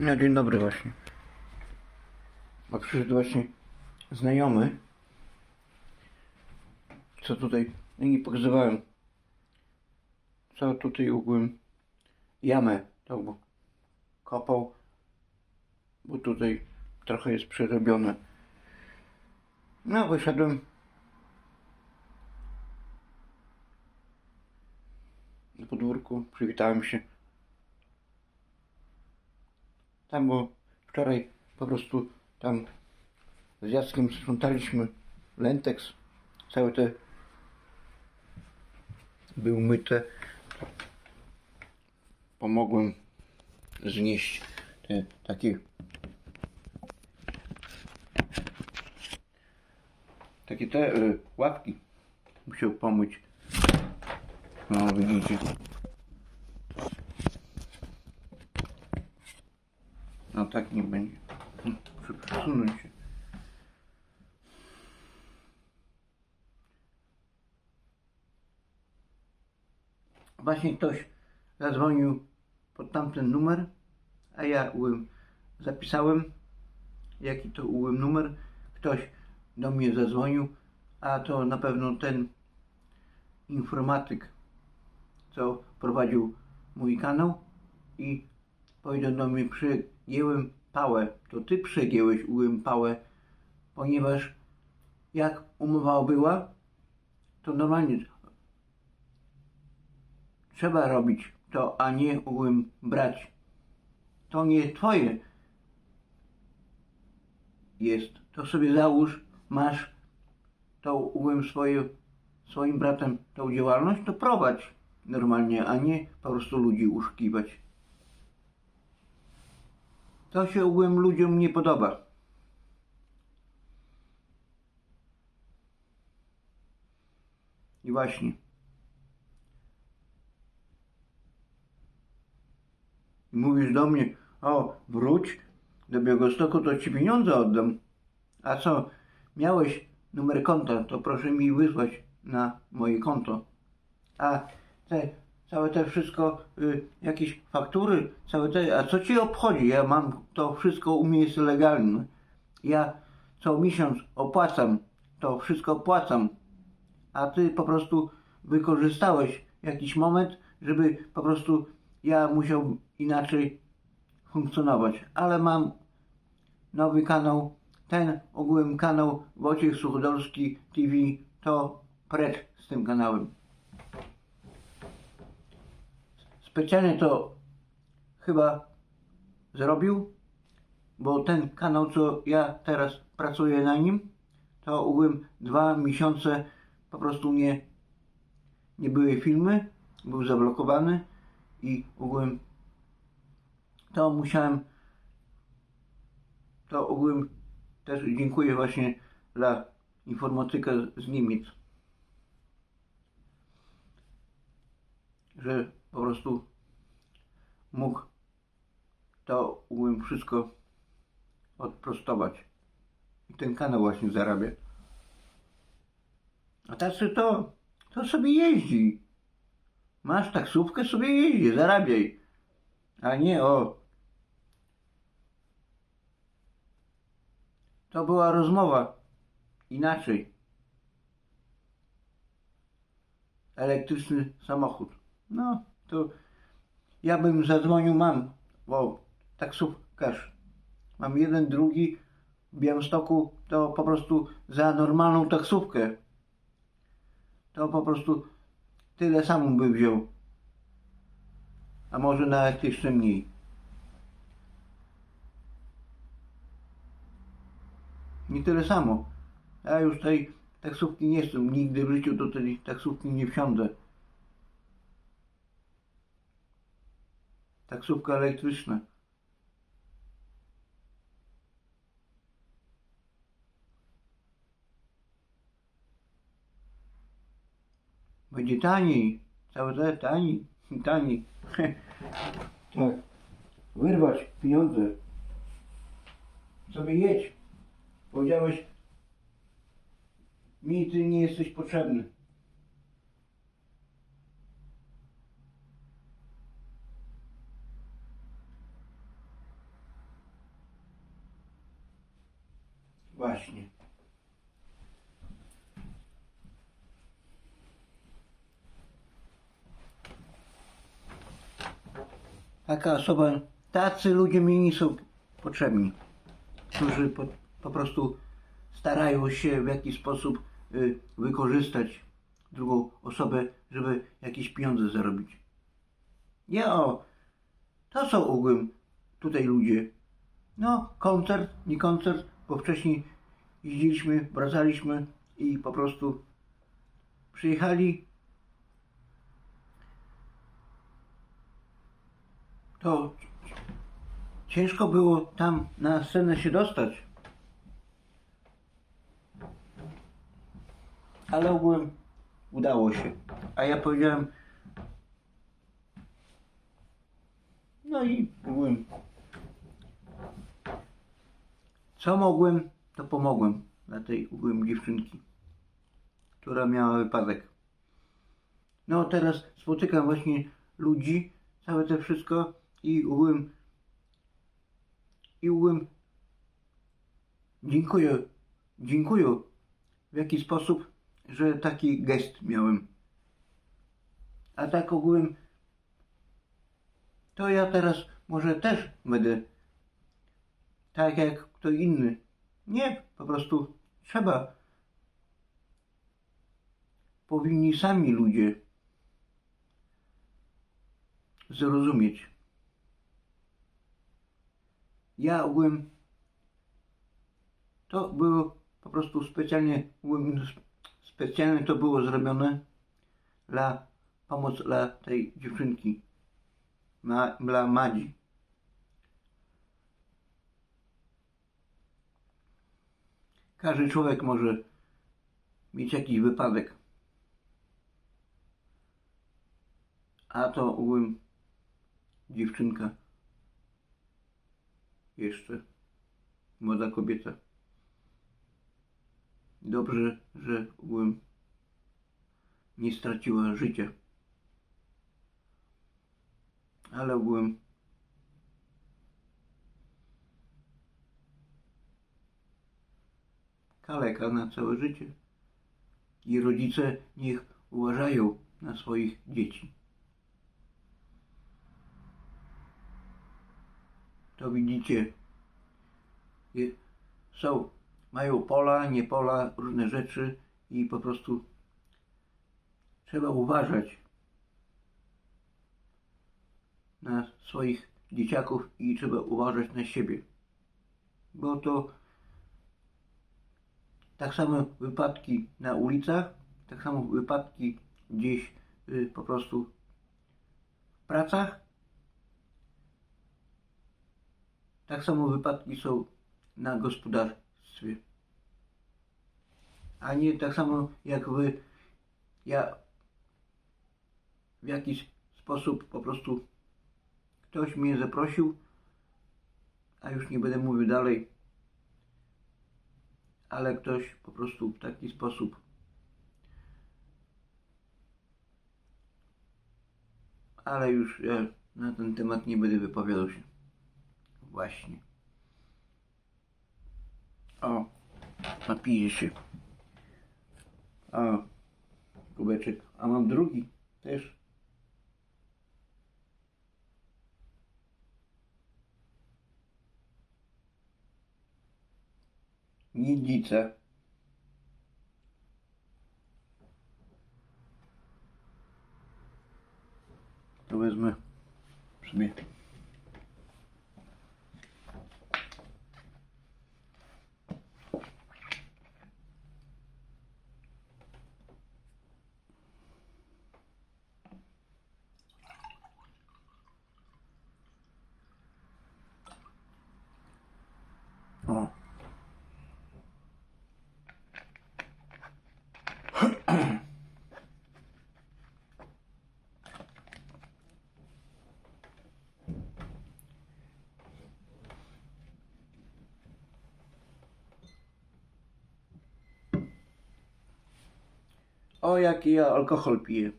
No dzień dobry właśnie. Bo przyszedł właśnie znajomy. Co tutaj, no nie pokazywałem. Co tutaj ogółem jamę to bo kopał. Bo tutaj trochę jest przerobione. No wyszedłem. Na podwórku, przywitałem się. Tam, bo wczoraj po prostu tam z Jackiem sprzątaliśmy Lentex. Całe te był myte. Pomogłem znieść te takie takie te y, łapki. Musiał pomyć. No widzicie. No tak nie będzie. Przesunąć się. Właśnie ktoś zadzwonił pod tamten numer, a ja ułem zapisałem, jaki to ułem numer. Ktoś do mnie zadzwonił, a to na pewno ten informatyk, co prowadził mój kanał i powiedział do mnie, przegięłem pałę, to ty przegięłeś ułem pałę, ponieważ jak umowa była, to normalnie trzeba robić to, a nie ułem brać. To nie twoje jest. To sobie załóż, masz to ułem swoje, swoim bratem tą działalność, to prowadź normalnie, a nie po prostu ludzi uszukiwać. To się ogółem ludziom nie podoba. I właśnie. Mówisz do mnie, o, wróć do Białegostoku, to ci pieniądze oddam. A co, miałeś numer konta, to proszę mi wysłać na moje konto. A te, całe te wszystko, y, jakieś faktury, całe te, a co ci obchodzi? Ja mam to wszystko u mnie jest legalne. Ja co miesiąc opłacam, to wszystko opłacam. A ty po prostu wykorzystałeś jakiś moment, żeby po prostu ja musiał inaczej funkcjonować. Ale mam nowy kanał, ten ogółem kanał Wojciech Suchodolski TV, to precz z tym kanałem. Specjalnie to chyba zrobił, bo ten kanał, co ja teraz pracuję na nim, to ogółem dwa miesiące po prostu nie, nie były filmy, był zablokowany i ogółem to musiałem to ogółem też dziękuję właśnie dla informatyka z Niemiec, że po prostu mógł to wszystko odprostować. I ten kanał właśnie zarabia. A tacy to, to sobie jeździ. Masz taksówkę, sobie jeździ, zarabiaj. A nie o. To była rozmowa inaczej. Elektryczny samochód. No, to ja bym zadzwonił, mam, bo taksówkarz. Mam jeden, drugi w Białymstoku, to po prostu za normalną taksówkę. To po prostu tyle samo by wziął. A może nawet jeszcze mniej. Nie tyle samo. Ja już tej taksówki nie chcę. Nigdy w życiu do tej taksówki nie wsiądę. Taksówka elektryczna. Będzie taniej. Całe te taniej. Taniej. tak. Wyrwać pieniądze. Sobie jedź. Powiedziałeś, mi ty nie jesteś potrzebny. Właśnie. Taka osoba, tacy ludzie mi nie są potrzebni, którzy po, po prostu starają się w jakiś sposób y, wykorzystać drugą osobę, żeby jakieś pieniądze zarobić. Nie o, to są ogółem tutaj ludzie. No, koncert, nie koncert, bo wcześniej jeździliśmy, wracaliśmy i po prostu przyjechali. To ciężko było tam na scenę się dostać. Ale ogółem udało się. A ja powiedziałem, no i ogółem co mogłem, to pomogłem dla tej ogółem dziewczynki, która miała wypadek. No teraz spotykam właśnie ludzi, całe to wszystko i ogółem i ogółem dziękuję, dziękuję w jaki sposób, że taki gest miałem. A tak ogółem to ja teraz może też będę tak jak kto inny. Nie, po prostu trzeba. Powinni sami ludzie zrozumieć. Ja ogółem to było po prostu specjalnie, ogółem specjalnie to było zrobione dla pomoc dla tej dziewczynki, dla Madzi. Każdy człowiek może mieć jakiś wypadek. A to ogółem dziewczynka. Jeszcze młoda kobieta. Dobrze, że ogółem nie straciła życia. Ale ogółem kaleka na całe życie. I rodzice niech uważają na swoich dzieci. To widzicie, są, mają pola, nie pola, różne rzeczy i po prostu trzeba uważać na swoich dzieciaków i trzeba uważać na siebie. Bo to tak samo wypadki na ulicach, tak samo wypadki gdzieś y, po prostu w pracach. Tak samo wypadki są na gospodarstwie. A nie tak samo jak wy, ja w jakiś sposób po prostu ktoś mnie zaprosił, a już nie będę mówił dalej, ale ktoś po prostu w taki sposób ale już ja na ten temat nie będę wypowiadał się. Właśnie. O, napiję się. O, kubeczek. A mam drugi też. Nidzica. To wezmę sobie. O. O, jaki ja alkohol piję.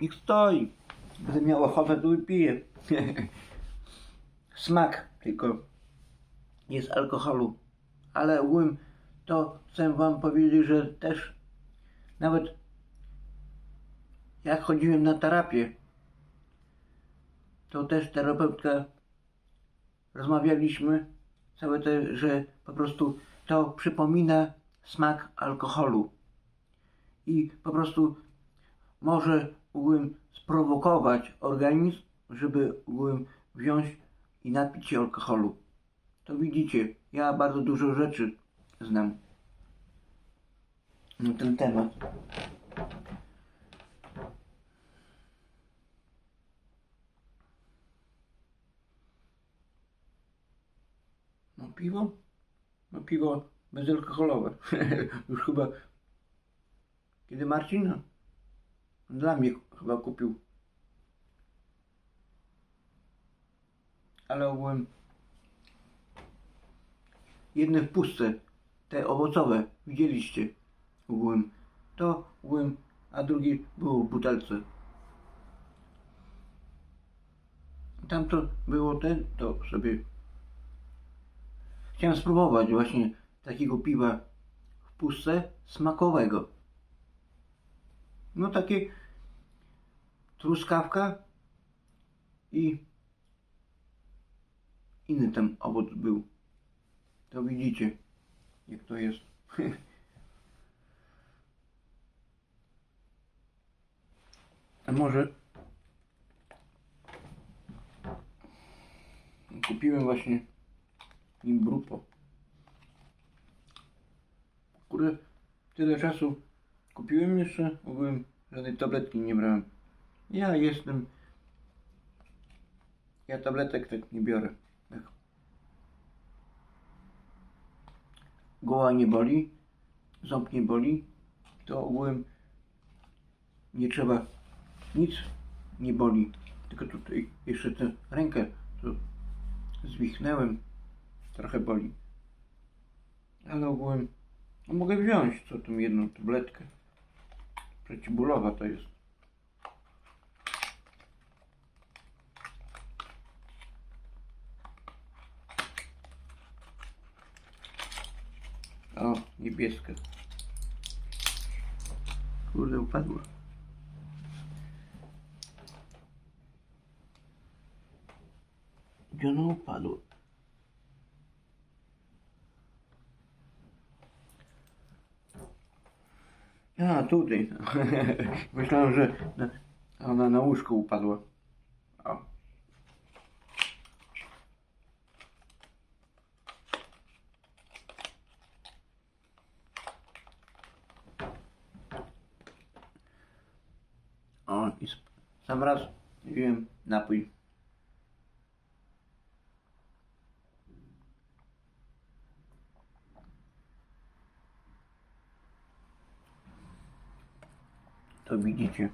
Niech stoi. Będę miał ochotę, to wypiję. Smak tylko jest alkoholu. Ale ogółem to chcę wam powiedzieć, że też nawet jak chodziłem na terapię, to też terapeutka rozmawialiśmy całe te, że po prostu to przypomina smak alkoholu i po prostu może ogółem sprowokować organizm, żeby ogółem wziąć i napić się alkoholu. To widzicie, ja bardzo dużo rzeczy znam na ten temat. Piwo? No piwo bezalkoholowe. Już chyba... Kiedy Marcin? Dla mnie chyba kupił. Ale ogółem... Jedne w pustce, te owocowe, widzieliście ogółem. To ogółem, a drugi był w butelce. Tam to było ten, to sobie Chciałem spróbować właśnie takiego piwa w puszce smakowego. No takie truskawka i inny tam owoc był. To widzicie, jak to jest. A może kupiłem właśnie im bruto. Kurde, tyle czasu kupiłem jeszcze, ogółem żadnej tabletki nie brałem. Ja jestem... Ja tabletek tak nie biorę. Tak. Głowa nie boli, ząb nie boli, to ogółem nie trzeba, nic nie boli. Tylko tutaj jeszcze tę rękę tu zwichnęłem trochę boli. Ale ogółem no mogę wziąć co tą jedną tabletkę. Przeciwbólowa to jest. O, niebieska. Kurde, upadła. Gdzie ona upadła? A, tutaj. Myślałem, że na- ona na łóżko upadła. O. O, i sam raz wziąłem napój. To widzicie.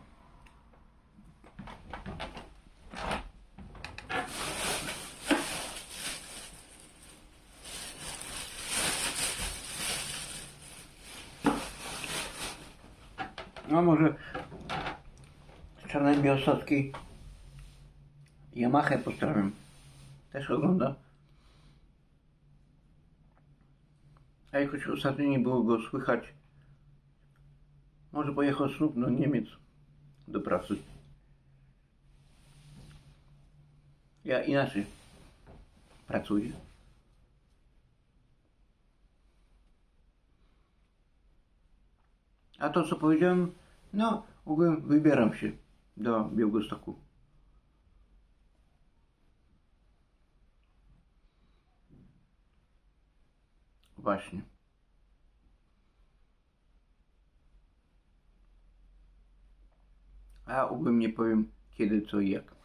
No może z Czarnej Białostockiej Yamaha pozdrawiam. Też ogląda. A jakoś ostatnio nie było go słychać. Może pojechał ślub do Niemiec do pracy. Ja inaczej pracuję. A to co powiedziałem, no ogółem wybieram się do Białegostoku. Właśnie. A ogólnie nie powiem kiedy, co i jak.